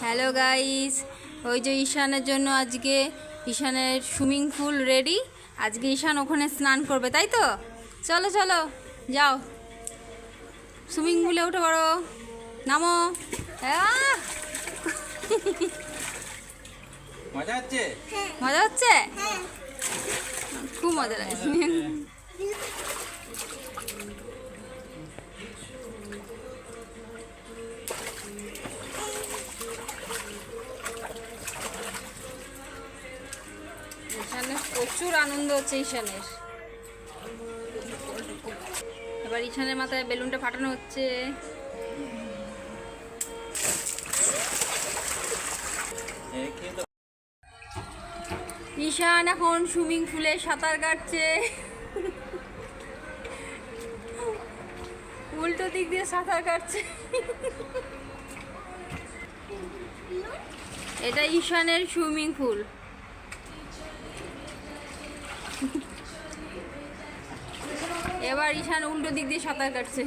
Hello guys ওই যে ঈশানের জন্য আজকে ঈশানের সুইমিং পুল রেডি আজকে ঈশান ওখানে স্নান করবে তাই তো? চলো চলো যাও। সুইমিং পুলে উঠে পড়ো। নামো! মজা হচ্ছে? মজা হচ্ছে? খুব মজা লাগছে প্রচুর আনন্দ হচ্ছে ঈশানের। এবার ঈশানের মাথায় বেলুনটা ফাটানো হচ্ছে। ঈশান এখন সুইমিং পুলে সাঁতার কাটছে। উল্টো দিক দিয়ে সাঁতার কাটছে। এটা ঈশানের সুইমিং পুল। এবার ঈশান উল্টো দিক দিয়ে সাঁতার কাটছে।